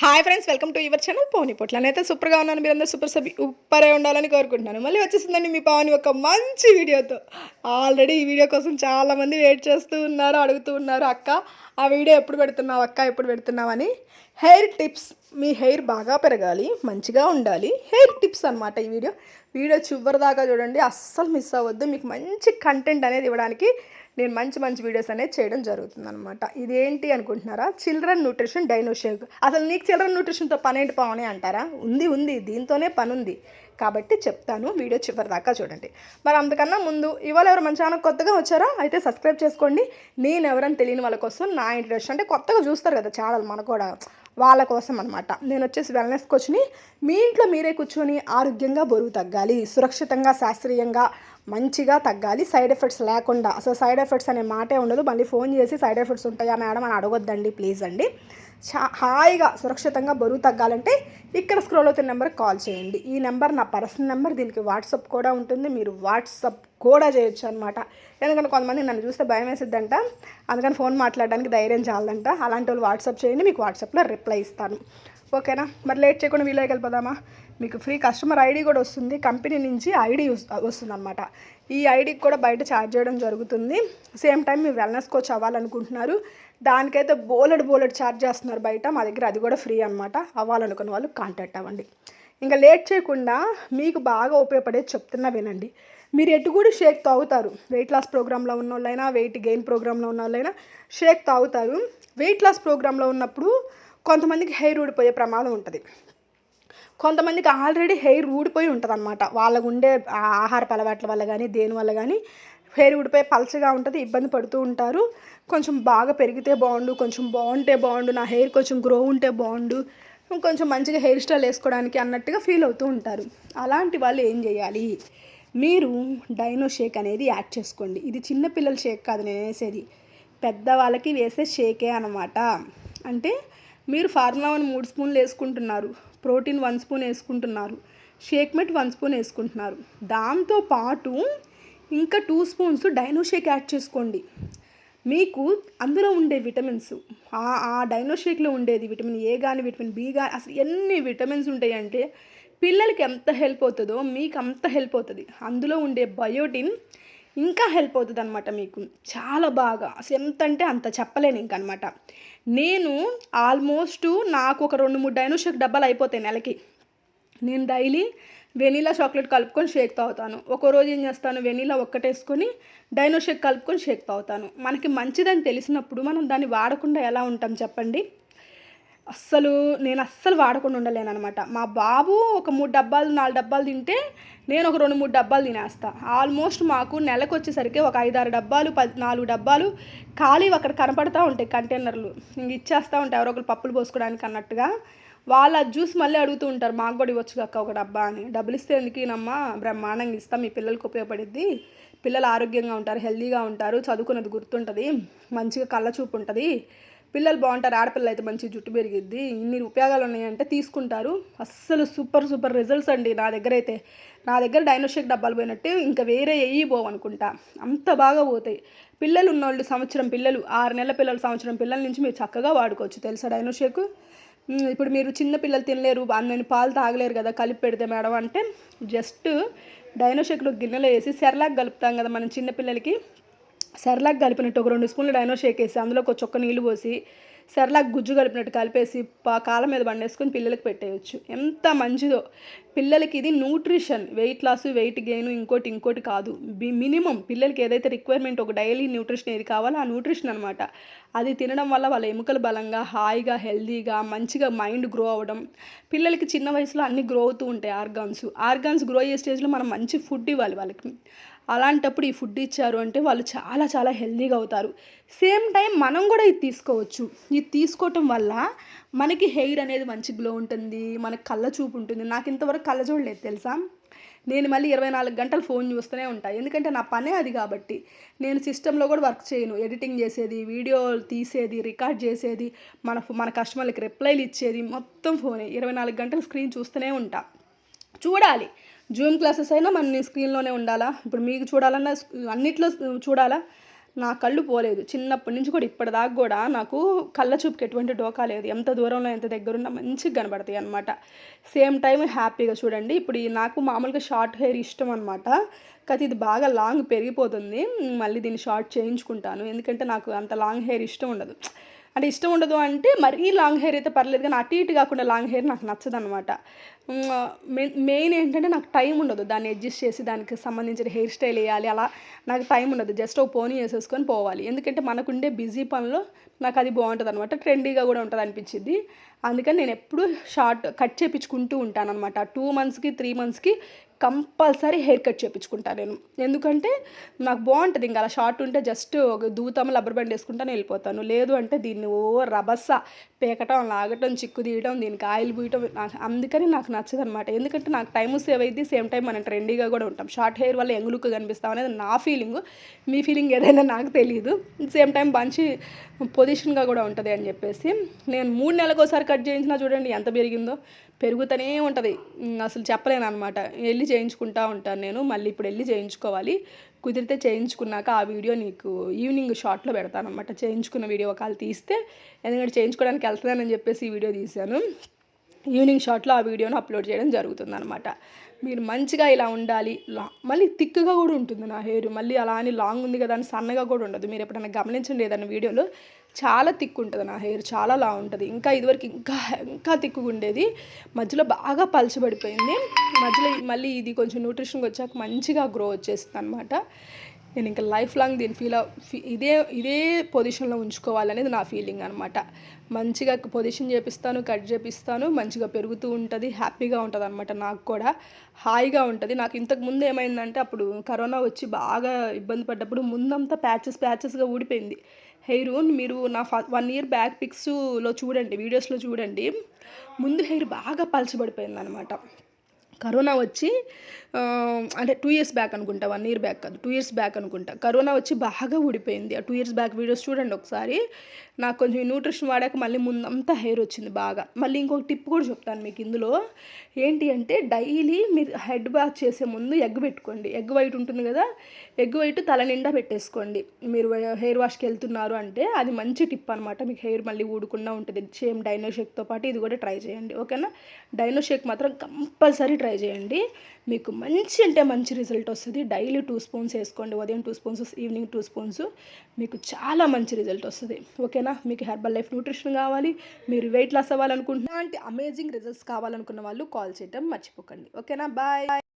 Hi friends welcome to your channel పోనీ పొట్ల నేనైతే సూపర్గా ఉన్నాను మీరందరూ సూపర్ సబ్ ఉప్పరే ఉండాలని కోరుకుంటున్నాను. మళ్ళీ వచ్చేసిందండి మీ పవని ఒక మంచి వీడియోతో ఆల్రెడీ ఈ వీడియో కోసం చాలామంది వెయిట్ చేస్తూ ఉన్నారు అడుగుతూ ఉన్నారు అక్క ఆ వీడియో ఎప్పుడు పెడుతున్నావు? అక్క ఎప్పుడు పెడుతున్నావని అని. హెయిర్ టిప్స్ మీ హెయిర్ బాగా పెరగాలి మంచిగా ఉండాలి. హెయిర్ టిప్స్ అనమాట ఈ వీడియో వీడియో చివరిదాకా చూడండి అస్సలు మిస్ అవ్వద్దు. మీకు మంచి కంటెంట్ అనేది ఇవ్వడానికి నేను మంచి మంచి వీడియోస్ అనేది చేయడం జరుగుతుంది అనమాట ఇదేంటి అనుకుంటున్నారా? Children nutrition Dinoshake. అసలు నీకు చిల్డ్రన్ న్యూట్రిషన్తో పని ఏంటి పావని అంటారా? ఉంది ఉంది దీంతోనే పని ఉంది కాబట్టి చెప్తాను వీడియో చివరి దాకా చూడండి. మరి అంతకన్నా ముందు ఇవాళ ఎవరు మన ఛానల్ కొత్తగా వచ్చారా అయితే సబ్స్క్రైబ్ చేసుకోండి. నేను ఎవరని తెలియని వాళ్ళ కోసం నా ఇంట్రెస్ట్ అంటే కొత్తగా చూస్తారు కదా ఛానల్ మనకు కూడా వాళ్ళ కోసం అనమాట నేను వచ్చేసి వెల్నెస్ కోచ్ని మీ ఇంట్లో మీరే కూర్చొని ఆరోగ్యంగా బరువు తగ్గాలి సురక్షితంగా శాస్త్రీయంగా మంచిగా తగ్గాలి. సైడ్ ఎఫెక్ట్స్ లేకుండా అసలు సైడ్ ఎఫెక్ట్స్ అనే మాటే ఉండదు. మళ్ళీ ఫోన్ చేసి సైడ్ ఎఫెక్ట్స్ ఉంటాయా మేడం అని అడగొద్దండి ప్లీజ్ అండి. చా హాయిగా సురక్షితంగా బరువు తగ్గాలంటే ఇక్కడ స్క్రోల్ అవుతున్న నెంబర్కి కాల్ చేయండి. ఈ నెంబర్ నా పర్సనల్ నెంబర్ దీనికి వాట్సాప్ కూడా ఉంటుంది. మీరు వాట్సాప్ కూడా చేయొచ్చు అనమాట ఎందుకంటే కొంతమంది నన్ను చూస్తే భయం వేసిద్దంట. అందుకని ఫోన్ మాట్లాడడానికి ధైర్యం చాలదంట. అలాంటి వాళ్ళు వాట్సాప్ చేయండి మీకు వాట్సాప్లో రిప్లై ఇస్తాను. ఓకేనా? మరి లేట్ చేయకుండా వీలోకి వెళ్ళిపోదామా? మీకు ఫ్రీ కస్టమర్ ఐడి కూడా వస్తుంది. కంపెనీ నుంచి ఐడి వస్తుంది అనమాట ఈ ఐడికి కూడా బయట ఛార్జ్ చేయడం జరుగుతుంది. సేమ్ టైం మీరు వెల్నెస్ కోచ్ అవ్వాలనుకుంటున్నారు. దానికైతే బోలెడ్ బోలెడ్ ఛార్జ్ చేస్తున్నారు బయట. మా దగ్గర అది కూడా ఫ్రీ అనమాట అవ్వాలనుకున్న వాళ్ళు కాంటాక్ట్ అవ్వండి. ఇంకా లేట్ చేయకుండా మీకు బాగా ఉపయోగపడేది చెప్తున్నా వినండి. మీరు ఎటు కూడా షేక్ తాగుతారు. వెయిట్ లాస్ ప్రోగ్రాంలో ఉన్న వాళ్ళైనా వెయిట్ గెయిన్ ప్రోగ్రాంలో ఉన్న వాళ్ళైనా షేక్ తాగుతారు. వెయిట్ లాస్ ప్రోగ్రాంలో ఉన్నప్పుడు కొంతమందికి హెయిర్ ఊడిపోయే ప్రమాదం ఉంటుంది. కొంతమందికి ఆల్రెడీ హెయిర్ ఊడిపోయి ఉంటుంది అనమాట వాళ్ళకు ఉండే ఆహార అలవాట్ల వల్ల కానీ దేని వల్ల కానీ హెయిర్ ఊడిపోయి పలచగా ఉంటుంది ఇబ్బంది పడుతూ ఉంటారు. కొంచెం బాగా పెరిగితే బాగుండు కొంచెం బాగుంటే బాగుండు నా హెయిర్ కొంచెం గ్రో ఉంటే బాగుండు కొంచెం మంచిగా హెయిర్ స్టైల్ వేసుకోవడానికి అన్నట్టుగా ఫీల్ అవుతూ ఉంటారు. అలాంటి వాళ్ళు ఏం చేయాలి? మీరు డైనో షేక్ అనేది యాడ్ చేసుకోండి. ఇది చిన్నపిల్లల షేక్ కాదు నేను వేసేది. పెద్దవాళ్ళకి వేసే షేకే అనమాట అంటే మీరు ఫార్ములా వన్ మూడు స్పూన్లు వేసుకుంటున్నారు. ప్రోటీన్ వన్ స్పూన్ వేసుకుంటున్నారు. షేక్ మెట్ వన్ స్పూన్ వేసుకుంటున్నారు. దాంతో పాటు ఇంకా టూ స్పూన్స్ డైనోషేక్ యాడ్ చేసుకోండి. మీకు అందులో ఉండే విటమిన్స్ ఆ డైనోషేక్లో ఉండేది విటమిన్ ఏ కానీ విటమిన్ బి కానీ అసలు ఎన్ని విటమిన్స్ ఉంటాయంటే పిల్లలకి ఎంత హెల్ప్ అవుతుందో మీకు అంత హెల్ప్ అవుతుంది. అందులో ఉండే బయోటిన్ ఇంకా హెల్ప్ అవుతుంది అనమాట మీకు. చాలా బాగా. అసలు ఎంత అంటే అంత చెప్పలేను ఇంకనమాట నేను ఆల్మోస్ట్ నాకు ఒక రెండు మూడు డైనోషేక్ డబ్బాలు అయిపోతాయి నెలకి. నేను డైలీ వెనీలా చాక్లెట్ కలుపుకొని షేక్ తాగుతాను. ఒక రోజు ఏం చేస్తాను? వెనీలా ఒక్కటేసుకొని డైనో షేక్ కలుపుకొని షేక్ తాగుతాను. మనకి మంచిదని తెలిసినప్పుడు మనం దాన్ని వాడకుండా ఎలా ఉంటాం చెప్పండి? అస్సలు నేను అస్సలు వాడకుండా ఉండలేను అనమాట మా బాబు ఒక మూడు డబ్బాలు నాలుగు డబ్బాలు తింటే నేను ఒక రెండు మూడు డబ్బాలు తినేస్తా. ఆల్మోస్ట్ మాకు నెలకు వచ్చేసరికి ఒక ఐదారు డబ్బాలు పది నాలుగు డబ్బాలు ఖాళీ అక్కడ కనపడతా ఉంటాయి కంటైనర్లు. ఇంక ఇచ్చేస్తూ ఉంటాయి ఎవరో ఒకరు పప్పులు పోసుకోవడానికి అన్నట్టుగా. వాళ్ళ జ్యూస్ మళ్ళీ అడుగుతూ ఉంటారు మాకు కూడా ఇవ్వచ్చు కక్క ఒక డబ్బా అని. డబ్బులు ఇస్తే ఎందుకునమ్మా బ్రహ్మాండంగా ఇస్తాం మీ పిల్లలకు ఉపయోగపడిద్ది. పిల్లలు ఆరోగ్యంగా ఉంటారు హెల్దీగా ఉంటారు చదువుకున్నది గుర్తుంటుంది మంచిగా కళ్ళ చూపు ఉంటుంది. పిల్లలు బాగుంటారు ఆడపిల్లలు అయితే మంచి జుట్టు పెరిగిద్ది. ఇన్ని ఉపయోగాలు ఉన్నాయంటే తీసుకుంటారు. అస్సలు సూపర్ సూపర్ రిజల్ట్స్ అండి. నా దగ్గర అయితే నా దగ్గర డైనోషేక్ డబ్బాలు పోయినట్టు ఇంకా వేరే ఎయ్యి పోవనుకుంటా అంత బాగా పోతాయి. పిల్లలు ఉన్నోళ్ళు సంవత్సరం పిల్లలు ఆరు నెలల పిల్లలు సంవత్సరం పిల్లల నుంచి మీరు చక్కగా వాడుకోవచ్చు. తెలుసా డైనోషేక్ ఇప్పుడు మీరు చిన్న పిల్లలు తినలేరు అందరిని పాలు తాగలేరు కదా కలిపి పెడితే మేడం అంటే జస్ట్ డైనోషేక్లో గిన్నెలో వేసి సెర్లాక్ కలుపుతాం కదా మనం చిన్నపిల్లలకి సెర్లాక్ కలిపినట్టు ఒక రెండు స్పూన్లు డైనో షేక్ వేసి అందులో ఒక చొక్క నీళ్ళు పోసి సెర్లాక్ గుజ్జు కలిపినట్టు కలిపేసి కాళ్ళ మీద పండేసుకొని పిల్లలకి పెట్టేయచ్చు. ఎంత మంచిదో. పిల్లలకి ఇది nutrition. Weight loss weight gain ఇంకోటి ఇంకోటి కాదు. మినిమం పిల్లలకి ఏదైతే రిక్వైర్మెంట్ ఒక డైలీ న్యూట్రిషన్ ఏది కావాలో ఆ న్యూట్రిషన్ అనమాట అది తినడం వల్ల వాళ్ళ ఎముకలు బలంగా హాయిగా హెల్దీగా మంచిగా మైండ్ గ్రో అవ్వడం పిల్లలకి చిన్న వయసులో అన్ని గ్రో అవుతూ ఉంటాయి ఆర్గాన్స్. ఆర్గాన్స్ గ్రో అయ్యే స్టేజ్లో మనం మంచి ఫుడ్ ఇవ్వాలి వాళ్ళకి. అలాంటప్పుడు ఈ ఫుడ్ ఇచ్చారు అంటే వాళ్ళు చాలా చాలా హెల్దీగా అవుతారు. సేమ్ టైం మనం కూడా ఇది తీసుకోవచ్చు. ఇది తీసుకోవటం వల్ల మనకి హెయిర్ అనేది మంచి గ్లో ఉంటుంది మనకి కళ్ళ చూపు ఉంటుంది. నాకు ఇంతవరకు కళ్ళ చూడలేదు తెలుసా? నేను మళ్ళీ ఇరవై నాలుగు గంటలు ఫోన్ చూస్తూనే ఉంటాను ఎందుకంటే నా పనే అది కాబట్టి. నేను సిస్టంలో కూడా వర్క్ చేయను. ఎడిటింగ్ చేసేది వీడియో తీసేది రికార్డ్ చేసేది మన మన కస్టమర్లకు రిప్లైలు ఇచ్చేది మొత్తం ఫోనే. ఇరవై నాలుగు గంటలు స్క్రీన్ చూస్తూనే ఉంటా. చూడాలి. జూమ్ క్లాసెస్ అయినా మన స్క్రీన్లోనే ఉండాలా? ఇప్పుడు మీకు చూడాలన్నా అన్నిట్లో చూడాలా? నా కళ్ళు పోలేదు. చిన్నప్పటి నుంచి కూడా ఇప్పటిదాకా కూడా నాకు కళ్ళ చూపుకి ఎటువంటి డోకా లేదు. ఎంత దూరంలో ఎంత దగ్గరున్నా మంచిగా కనబడతాయి అనమాట సేమ్ టైం హ్యాపీగా చూడండి. ఇప్పుడు నాకు మామూలుగా షార్ట్ హెయిర్ ఇష్టం అనమాట కాకపోతే ఇది బాగా లాంగ్ పెరిగిపోతుంది. మళ్ళీ దీన్ని షార్ట్ చేయించుకుంటాను. ఎందుకంటే నాకు అంత లాంగ్ హెయిర్ ఇష్టం ఉండదు. అంటే ఇష్టం ఉండదు అంటే మరీ లాంగ్ హెయిర్ అయితే పర్లేదు కానీ అటు ఇటు కాకుండా లాంగ్ హెయిర్ నాకు నచ్చదు అనమాట మెయిన్ ఏంటంటే నాకు టైం ఉండదు దాన్ని అడ్జస్ట్ చేసి దానికి సంబంధించిన హెయిర్ స్టైల్ వేయాలి అలా నాకు టైం ఉండదు. జస్ట్ ఒక పోనీ వేసేసుకొని పోవాలి. ఎందుకంటే మనకుండే బిజీ పనిలో నాకు అది బాగుంటుంది అనమాట ట్రెండీగా కూడా ఉంటుంది అనిపించింది అందుకని నేను ఎప్పుడు షార్ట్ కట్ చేపించుకుంటూ ఉంటాను అనమాట టూ మంత్స్కి త్రీ మంత్స్కి కంపల్సరీ హెయిర్ కట్ చేయించుకుంటాను నేను. ఎందుకంటే నాకు బాగుంటుంది ఇంకా అలా షార్ట్ ఉంటే జస్ట్ ఒక దూతం రబ్బర్ బ్యాండ్ వేసుకుంటాను వెళ్ళిపోతాను. లేదు అంటే దీన్ని ఓ రభస పేకటం లాగటం చిక్కు తీయటం దీనికి ఆయిల్ పూయటం నాకు అందుకని నాకు నచ్చదు అనమాట ఎందుకంటే నాకు టైం సేవ్ అయింది సేమ్ టైం మనం ట్రెండీగా కూడా ఉంటాం. షార్ట్ హెయిర్ వల్ల యంగ్ లుక్ కనిపిస్తాం అనేది నా ఫీలింగ్. మీ ఫీలింగ్ ఏదైనా నాకు తెలియదు సేమ్ టైం మంచి పొజిషన్గా కూడా ఉంటుంది అని చెప్పేసి. నేను మూడు నెలలకు ఒకసారి కట్ చేయించినా చూడండి ఎంత పెరిగిందో. పెరుగుతూనే ఉంటుంది. అసలు చెప్పలేను అనమాట వెళ్ళి చేయించుకుంటా ఉంటాను నేను. మళ్ళీ ఇప్పుడు వెళ్ళి చేయించుకోవాలి. కుదిరితే చేయించుకున్నాక ఆ వీడియో నీకు ఈవినింగ్ షార్ట్లో పెడతాను అనమాట చేయించుకున్న వీడియో ఒకవేళ తీస్తే ఎందుకంటే చేయించుకోవడానికి వెళ్తున్నానని చెప్పేసి ఈ వీడియో తీశాను. ఈవినింగ్ షాట్లో ఆ వీడియోను అప్లోడ్ చేయడం జరుగుతుంది అనమాట మీరు మంచిగా ఇలా ఉండాలి లా మళ్ళీ థిక్గా కూడా ఉంటుంది నా హెయిర్. మళ్ళీ అలా అని లాంగ్ ఉంది కదా అని సన్నగా కూడా ఉండదు. మీరు ఎప్పుడైనా గమనించండి ఏదైనా వీడియోలో? చాలా థిక్ ఉంటుంది నా హెయిర్ చాలా లా ఉంటుంది. ఇంకా ఇదివరకు ఇంకా ఇంకా థిక్గా ఉండేది. మధ్యలో బాగా పలచబడిపోయింది మధ్యలో మళ్ళీ ఇది కొంచెం న్యూట్రిషన్కి వచ్చాక మంచిగా గ్రో వచ్చేస్తుంది అనమాట నేను ఇంకా లైఫ్ లాంగ్ దీన్ని ఫీల్ ఇదే ఇదే పొజిషన్లో ఉంచుకోవాలనేది నా ఫీలింగ్ అనమాట మంచిగా పొజిషన్ చేపిస్తాను కట్ చేపిస్తాను మంచిగా పెరుగుతూ ఉంటుంది హ్యాపీగా ఉంటుంది అనమాట నాకు కూడా. హాయిగా ఉంటుంది. నాకు ఇంతకు ముందు ఏమైందంటే అప్పుడు కరోనా వచ్చి బాగా ఇబ్బంది పడ్డప్పుడు ముందంతా ప్యాచెస్ ప్యాచెస్గా ఊడిపోయింది. హెయిర్ మీరు నా ఫ వన్ ఇయర్ బ్యాక్ పిక్స్లో చూడండి వీడియోస్లో చూడండి. ముందు హెయిర్ బాగా పలచబడిపోయింది అనమాట కరోనా వచ్చి అంటే టూ ఇయర్స్ బ్యాక్ అనుకుంటా వన్ ఇయర్ బ్యాక్ కాదు టూ ఇయర్స్ బ్యాక్ అనుకుంటా. కరోనా వచ్చి బాగా ఊడిపోయింది. ఆ టూ ఇయర్స్ బ్యాక్ వీడియోస్ చూడండి ఒకసారి. నాకు కొంచెం న్యూట్రిషన్ వాడాక మళ్ళీ ముందంతా హెయిర్ వచ్చింది బాగా. మళ్ళీ ఇంకొక టిప్ కూడా చెప్తాను మీకు ఇందులో. ఏంటి అంటే డైలీ మీరు హెడ్ బాత్ చేసే ముందు ఎగ్ పెట్టుకోండి. ఎగ్ వైట్ ఉంటుంది కదా ఎగ్ వైట్ తల నిండా పెట్టేసుకోండి. మీరు హెయిర్ వాష్కి వెళ్తున్నారు అంటే అది మంచి టిప్ అనమాట మీకు హెయిర్ మళ్ళీ ఊడకుండా ఉంటుంది. సేమ్ డైనో షేక్తో పాటు ఇది కూడా ట్రై చేయండి. ఓకేనా? డైనో షేక్ మాత్రం కంపల్సరీ ట్రై చేయండి. మీకు మంచి అంటే మంచి రిజల్ట్ వస్తుంది. డైలీ టూ స్పూన్స్ వేసుకోండి. ఉదయం two spoons evening two spoons మీకు చాలా మంచి రిజల్ట్ వస్తుంది. ఓకేనా మీకు హెర్బల్ లైఫ్ న్యూట్రిషన్ కావాలి. మీరు వెయిట్ లాస్ అవ్వాలనుకుంటున్నా అంటే అమేజింగ్ రిజల్ట్స్ కావాలనుకున్న వాళ్ళు కాల్ చేయడం మర్చిపోకండి. ఓకేనా బాయ్